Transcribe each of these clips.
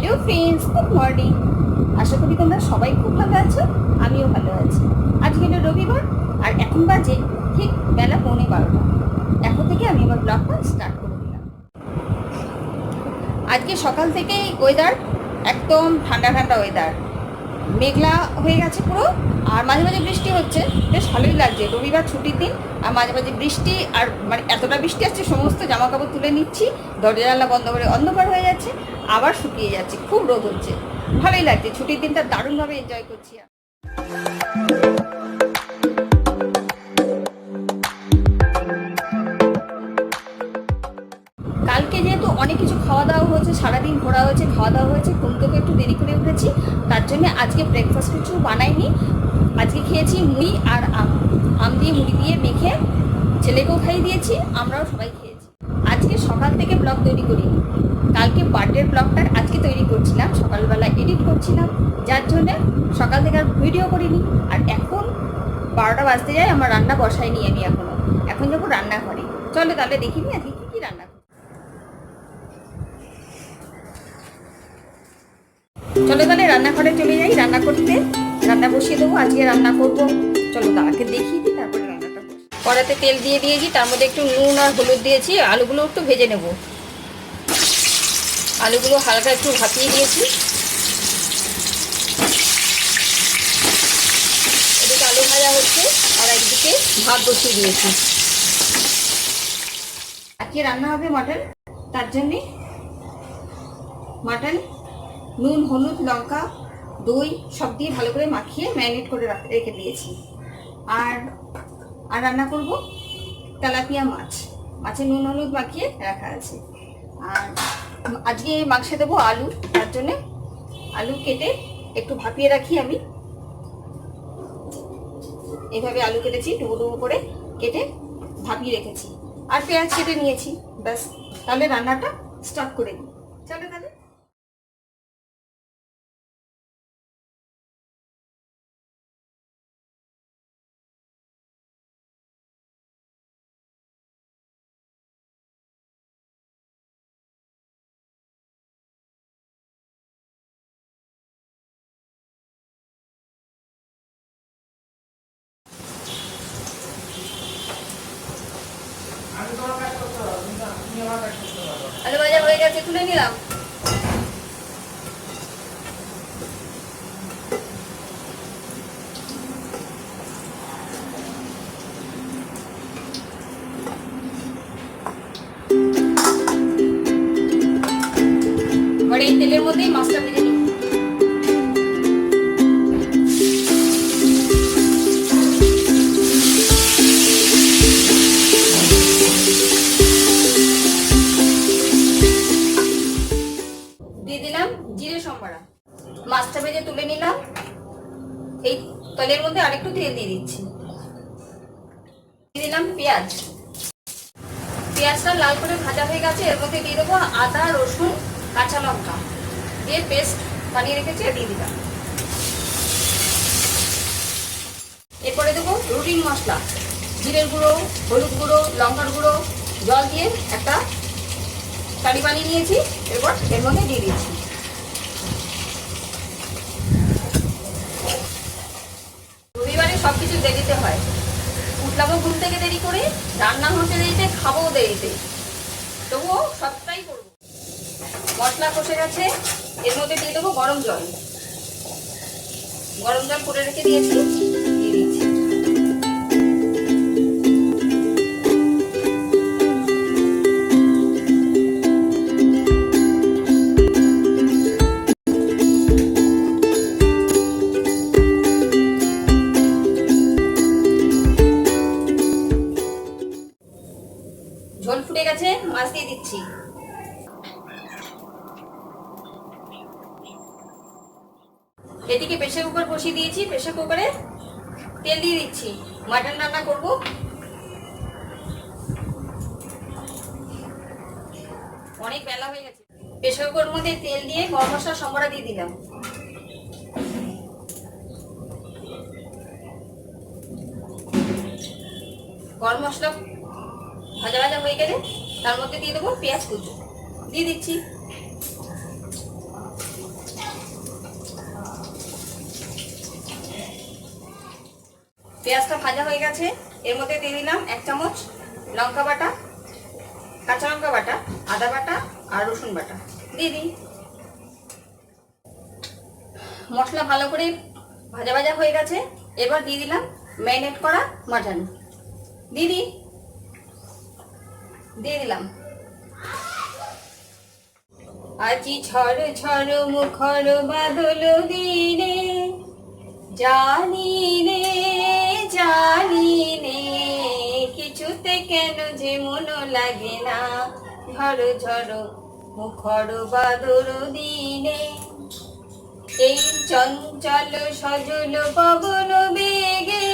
Hello friends, good morning. আশা করি তোমরা সবাই খুব ভালো আছো, আমিও ভালো আছি। আজকে হলো রবিবার, আর এখন বাজে ঠিক বেলা পৌনে বারোটা। এখন থেকে আমি আমার ব্লগটা স্টার্ট করে দিলাম। আজকে সকাল থেকেই ওয়েদার একদম ঠান্ডা ঠান্ডা ওয়েদার মেঘলা হয়ে গেছে পুরো, আর মাঝে মাঝে বৃষ্টি হচ্ছে। বেশ ভালোই লাগছে। রবিবার ছুটির দিন, আর মাঝে মাঝে বৃষ্টি, আর মানে এতটা বৃষ্টি আসছে, সমস্ত জামা কাপড় তুলে নিচ্ছি। দরজা জানলা বন্ধ করে অন্ধকার হয়ে যাচ্ছে, আবার শুকিয়ে যাচ্ছে, খুব রোদ হচ্ছে। ভালোই লাগছে। ছুটির দিনটা দারুণভাবে এনজয় করছি। অনেক কিছু খাওয়া দাওয়া হয়েছে, সারাদিন ঘোরা হয়েছে, খাওয়া দাওয়া হয়েছে, ঘুম থেকে একটু দেরি করে উঠেছি, তার জন্য আজকে ব্রেকফাস্ট কিছু বানাইনি। আজকে খেয়েছি মুড়ি আর আম। আম দিয়ে মুড়ি দিয়ে মেখে ছেলেকেও খাইয়ে দিয়েছি, আমরাও সবাই খেয়েছি। আজকে সকাল থেকে ব্লগ তৈরি করিনি। কালকে বার্থডের ব্লগটা আজকে তৈরি করছিলাম, সকালবেলা এডিট করছিলাম, যার জন্যে সকাল থেকে আর ভিডিও করিনি। আর এখন বারোটা বাজতে যায়, আমার রান্না বসাইনি আমি এখনও এখন যখন রান্না করে চলো তাহলে দেখিনি আজকে কী কী রান্না করি চলো তাহলে রান্নাঘরে চলে যাই, রান্না করতে। রান্না বসিয়ে দেবো, আজকে রান্না করব। চলো তাকে দেখিয়ে দিই তারপরে রান্নাটা কড়াতে তেল দিয়ে দিয়েছি, তার মধ্যে একটু নুন আর হলুদ দিয়েছি আলুগুলো একটু ভেজে নেব। আলুগুলো হালকা একটু ভাপিয়ে দিয়েছি। এদিকে আলু ভাজা হচ্ছে, আর একদিকে ভাত বসিয়ে দিয়েছি। আজকে রান্না হবে মাটন, তার জন্যে মাটন নুন, হলুদ, লঙ্কা, দই সব দিয়ে ভালো করে মাখিয়ে ম্যারিনেট করে রাখ- দিয়েছি। আর আর রান্না করব তেলাপিয়া মাছ। মাছে নুন, হলুদ মাখিয়ে রাখা আছে। আর আজকে মাংসে দেবো আলু, তার জন্যে আলু কেটে একটু ভাপিয়ে রাখি আমি। এইভাবে আলু কেটেছি ডুবো ডুবো করে কেটে ভাপিয়ে রেখেছি। আর পেঁয়াজ কেটে নিয়েছি, ব্যাস। তাহলে রান্নাটা স্টার্ট করে দিই। চলো এই তেলের মধ্যে আরেকটু তেল দিয়ে দিচ্ছি। দিয়ে দিলাম পেঁয়াজ। পেঁয়াজটা লাল করে ভাজা হয়ে গেছে, এর মধ্যে দিয়ে দেবো আদা, রসুন, কাঁচা লঙ্কা। দিয়ে পেস্ট বানিয়ে রেখেছি দিয়ে দিলাম। এরপরে দেবো রুটিন মশলা। জিরের গুঁড়ো, হলুদ গুঁড়ো, লঙ্কার গুঁড়ো, জল দিয়ে একটা কারি বানিয়ে নিয়েছি। এরপর এর মধ্যে দিয়ে দিচ্ছি রবিবারে সব কিছু দেরিতে হয়। উঠলাবো ঘুম থেকে দেরি করে, রান্না হতে দেরিতে খাব দেরিতে। তবুও সবটাই করব। মশলা কষে গেছে, এর মধ্যে দিয়ে দেবো গরম জল। গরম জল করে রেখে দিয়েছি। প্রেশার কুকারে তেল দিয়ে দিচ্ছি। মাটন রান্না করব। অনেক বেলা হয়ে গেছে। প্রেশার কুকারের মধ্যে তেল দিয়ে গরম মশলা সম্বরা দিয়ে দিলাম। গরম মশলা ভাজা ভাজা হয়ে গেলে তার মধ্যে দিয়ে দেবো পেঁয়াজ কুচু। দিয়ে দিচ্ছি। পেঁয়াজটা ভাজা হয়ে গেছে। এর মধ্যে দিয়ে দিলাম এক চামচ লঙ্কা বাটা, কাঁচা লঙ্কা বাটা, আদা বাটা আর রসুন বাটা। দিয়ে দিই। মশলা ভালো করে ভাজা ভাজা হয়ে গেছে। এবার দিয়ে দিলাম ম্যারিনেট করা মাটন। দিয়ে দিই। দিয়ে দিলাম। আজি ঝড় ঝড় মুখর বাদল দিনে জানি রে জানি নে কিছুতে কেন যে মন লাগে না? ঝড় ঝড়, মুখর বাদর দিনে। এই চঞ্চল সজল পবন বেগে,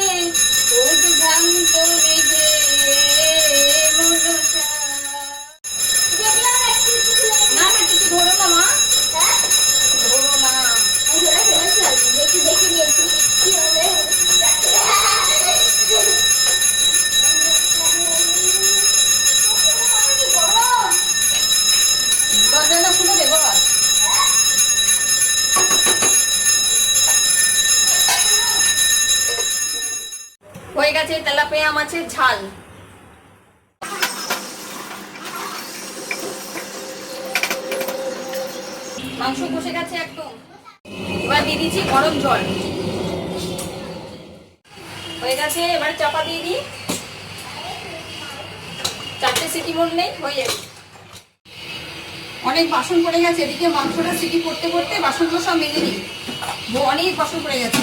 উদ্ভ্রান্ত বেগে মন চায়। না না কিছু ধরো না মা ধরো না দরজাটা খুলে দেবো আর। হয়ে গেছে তেলাপিয়া মাছের ঝাল মাংস কষে গেছে একদম। এবার দিয়ে দিচ্ছি গরম জল। হয়ে গেছে, এবার চাপা দিয়ে দিই। চারটে সিটি নেই, হয়ে যাবে। অনেক বাসন পড়ে গেছে, এদিকে মাংসটা সিটি করতে করতে বাসনগুলো সব মেলে নিই। অনেক বাসন পড়ে গেছে।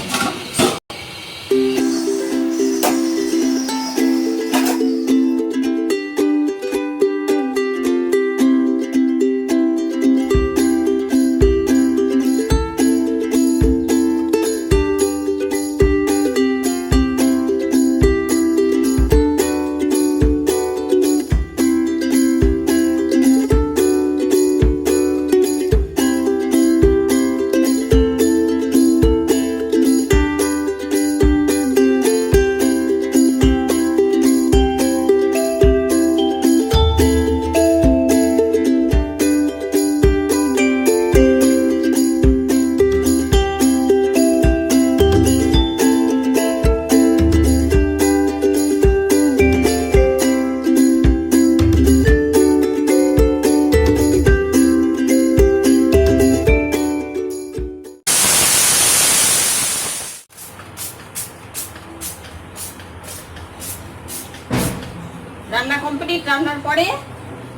কমপ্লিট রান্নার পরে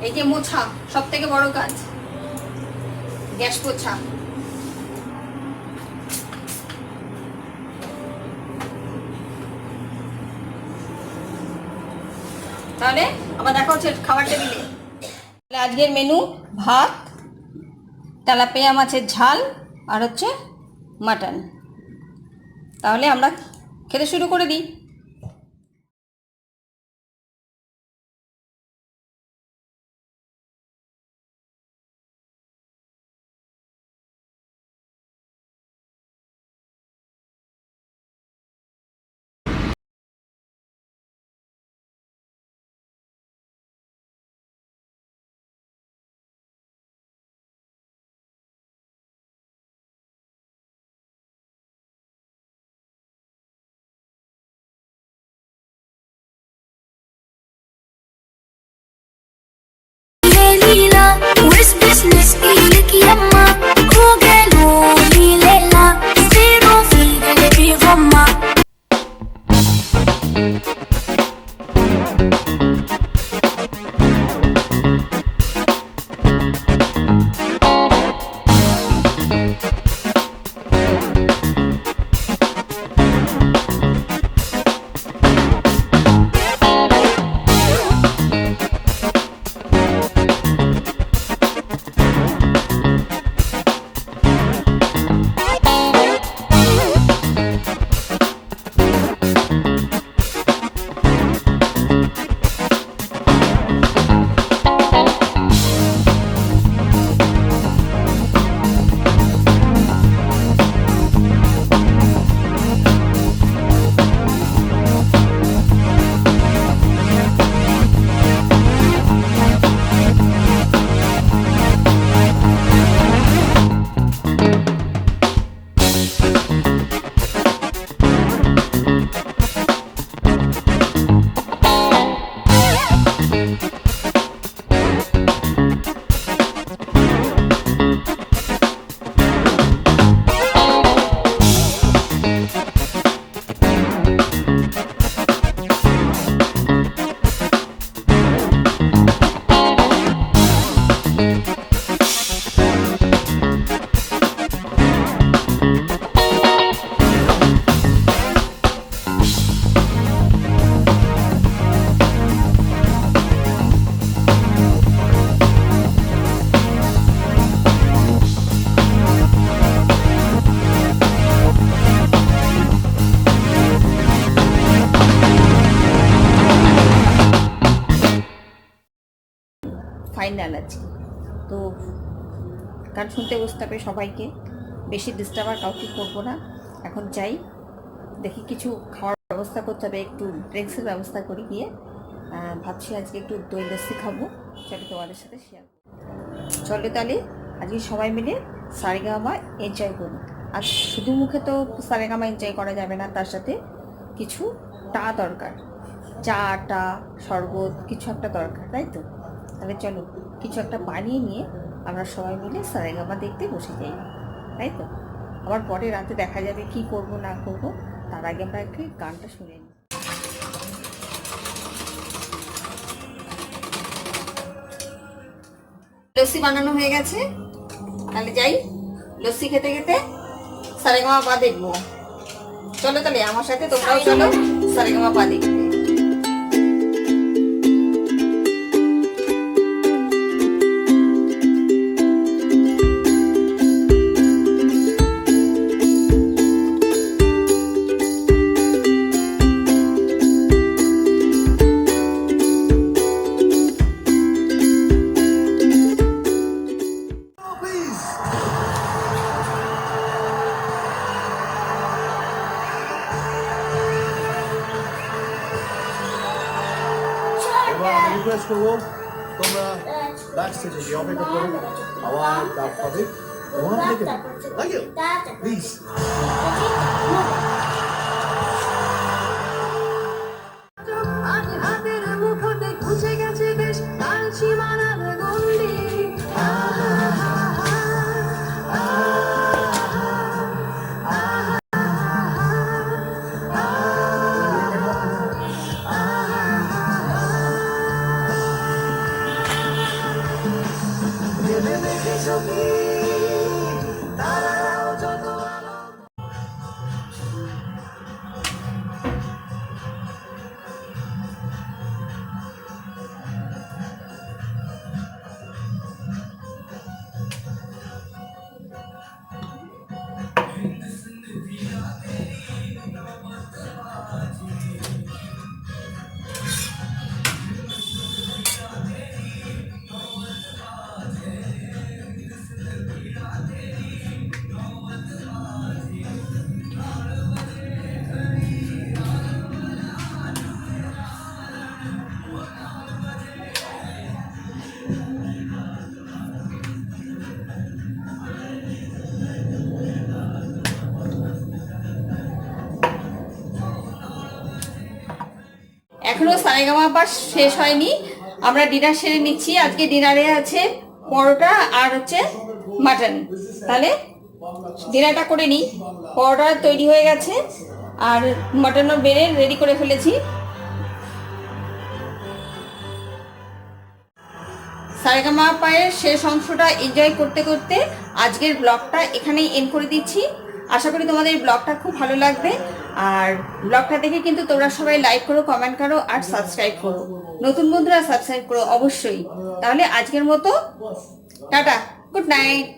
এই যে মোছা সব থেকে বড় কাজ, গ্যাস পোছা তাহলে আবার দেখা হচ্ছে খাবার টেবিলে। আজকের মেনু, ভাত, তেলাপিয়া মাছের ঝাল আর হচ্ছে মাটন। তাহলে আমরা খেতে শুরু করে দিই। গান শুনতে বসতে হবে সবাইকে। বেশি ডিস্টার্ব আর কাউকে করব না। এখন যাই, দেখি কিছু খাওয়ার ব্যবস্থা করতে হবে, একটু ড্রিঙ্কসের ব্যবস্থা করি গিয়ে। ভাবছি আজকে একটু দই লস্যি খাব চলো তোমাদের সাথে শেয়ার চলো তাহলে, আজকে সবাই মিলে সারেগামা এনজয় করি। আর শুধু মুখে তো সারেগামা এনজয় করা যাবে না, তার সাথে কিছু টা দরকার। চা টা শরবত, কিছু একটা দরকার, তাই তো? তাহলে চলো, কিছু একটা বানিয়ে নিয়ে আমরা সবাই মিলে সারেগামা দেখতে বসে যাই তাই তো? আবার পরে রাতে দেখা যাবে কি করব না করব তার আগে আমরা একটু গানটা শুনে নিই। লস্যি বানানো হয়ে গেছে তাহলে যাই লস্যি খেতে খেতে সারেগামা পা দেখব। চলো তাহলে আমার সাথে তোমরাও চলো সারেগামা পা দেখতে রিকোয়েস্ট করব তোমরা ব্যাক স্টেজে গিয়ে অপেক্ষা করো আবার ডাক পাবে মনে থেকে থ্যাংক ইউ প্লিজ এখনও সারেগামা পাস শেষ হয়নি। আমরা ডিনার সেরে নিচ্ছি। আজকে ডিনারে আছে পরোটা আর হচ্ছে মাটন। তাহলে ডিনারটা করে নিই। পরোটা তৈরি হয়ে গেছে আর মাটনও বেড়ে রেডি করে ফেলেছি। সারেগামা পায়ের শেষ অংশটা এনজয় করতে করতে আজকের ব্লগটা এখানেই এন্ড করে দিচ্ছি। আশা করি তোমাদের ব্লগটা খুব ভালো লাগবে। আর ব্লগটা দেখে কিন্তু তোমরা সবাই লাইক করো কমেন্ট করো আর সাবস্ক্রাইব করো। নতুন বন্ধুরা সাবস্ক্রাইব করো অবশ্যই। তাহলে আজকের মতো টাটা গুড নাইট